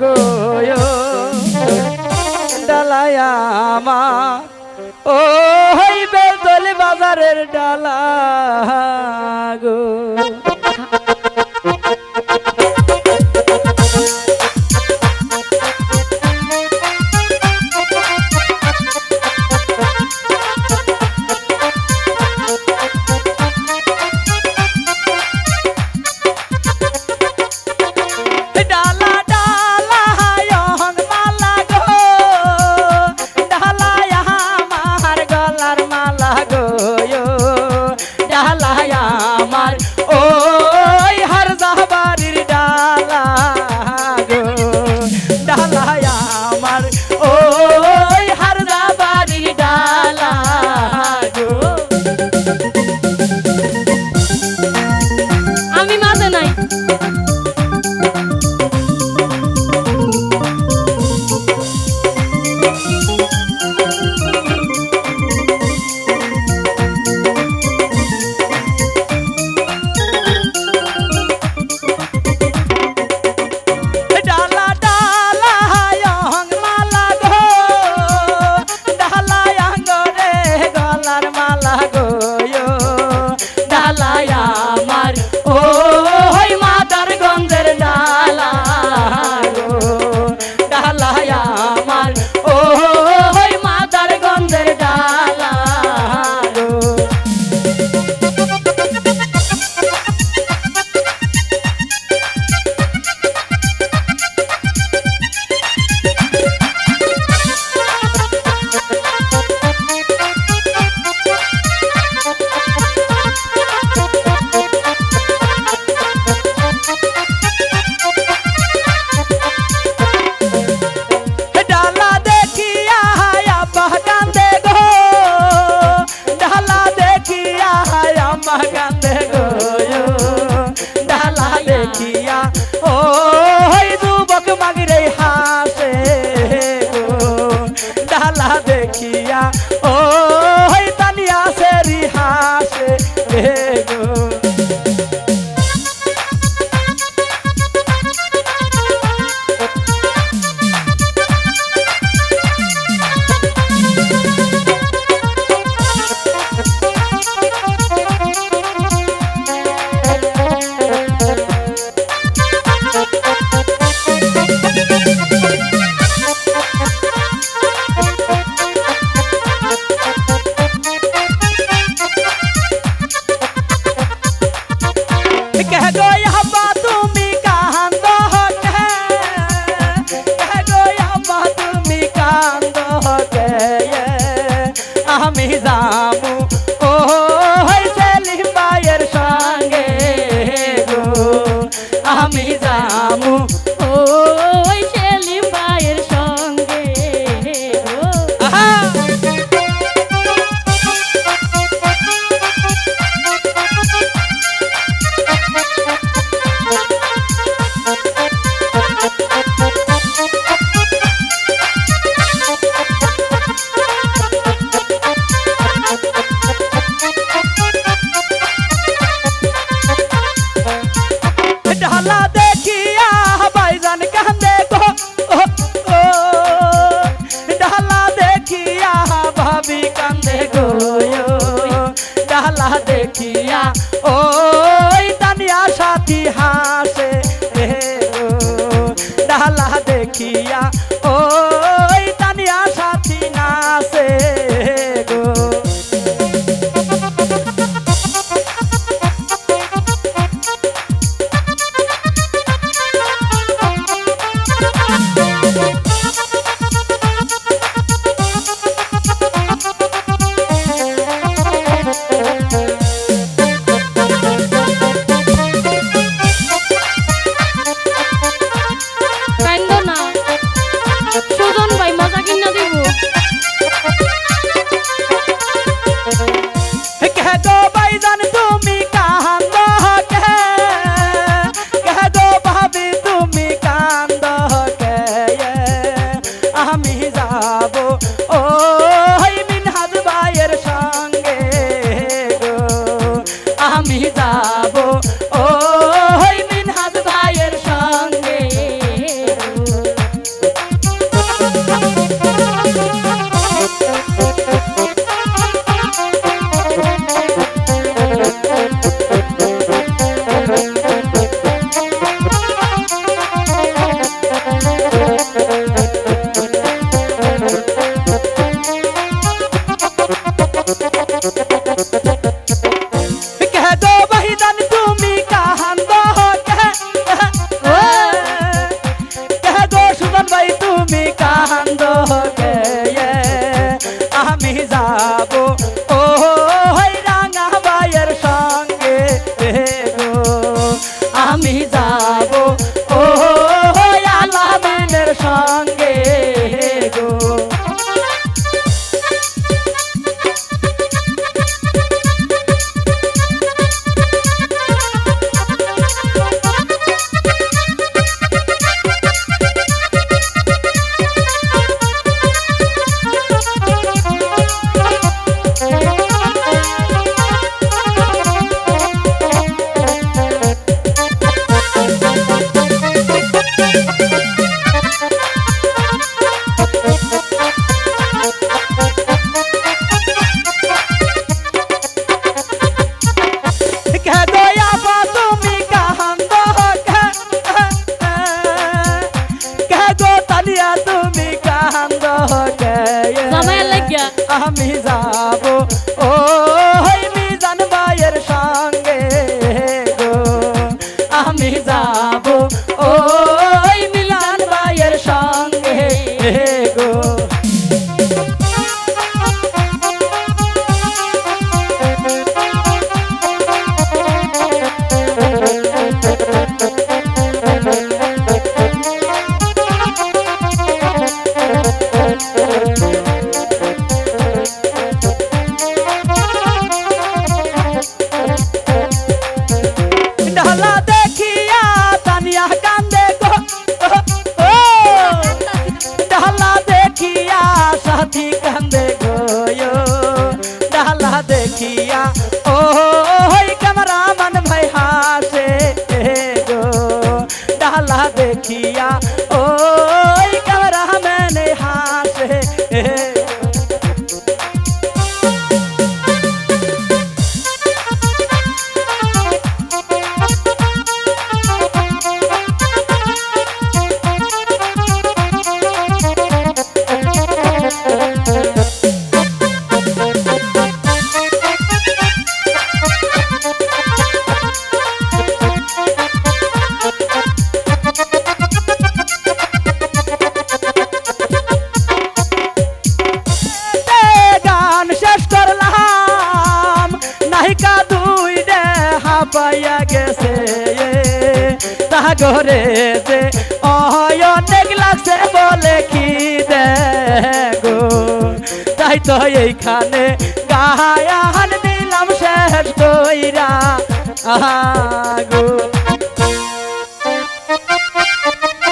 গো গলার মালা আমি যাব ও তানিয়া সাথী আমি যাব। আমাকে আমি যাব। ও किया। ओ कमरा मन भैया से जो डाला देखिया সাগরে যে, অহয় গ্লাসে বলে কি গো তাই তো এইখানে গাহায়ান দিলাম শেষ তৈরা গো।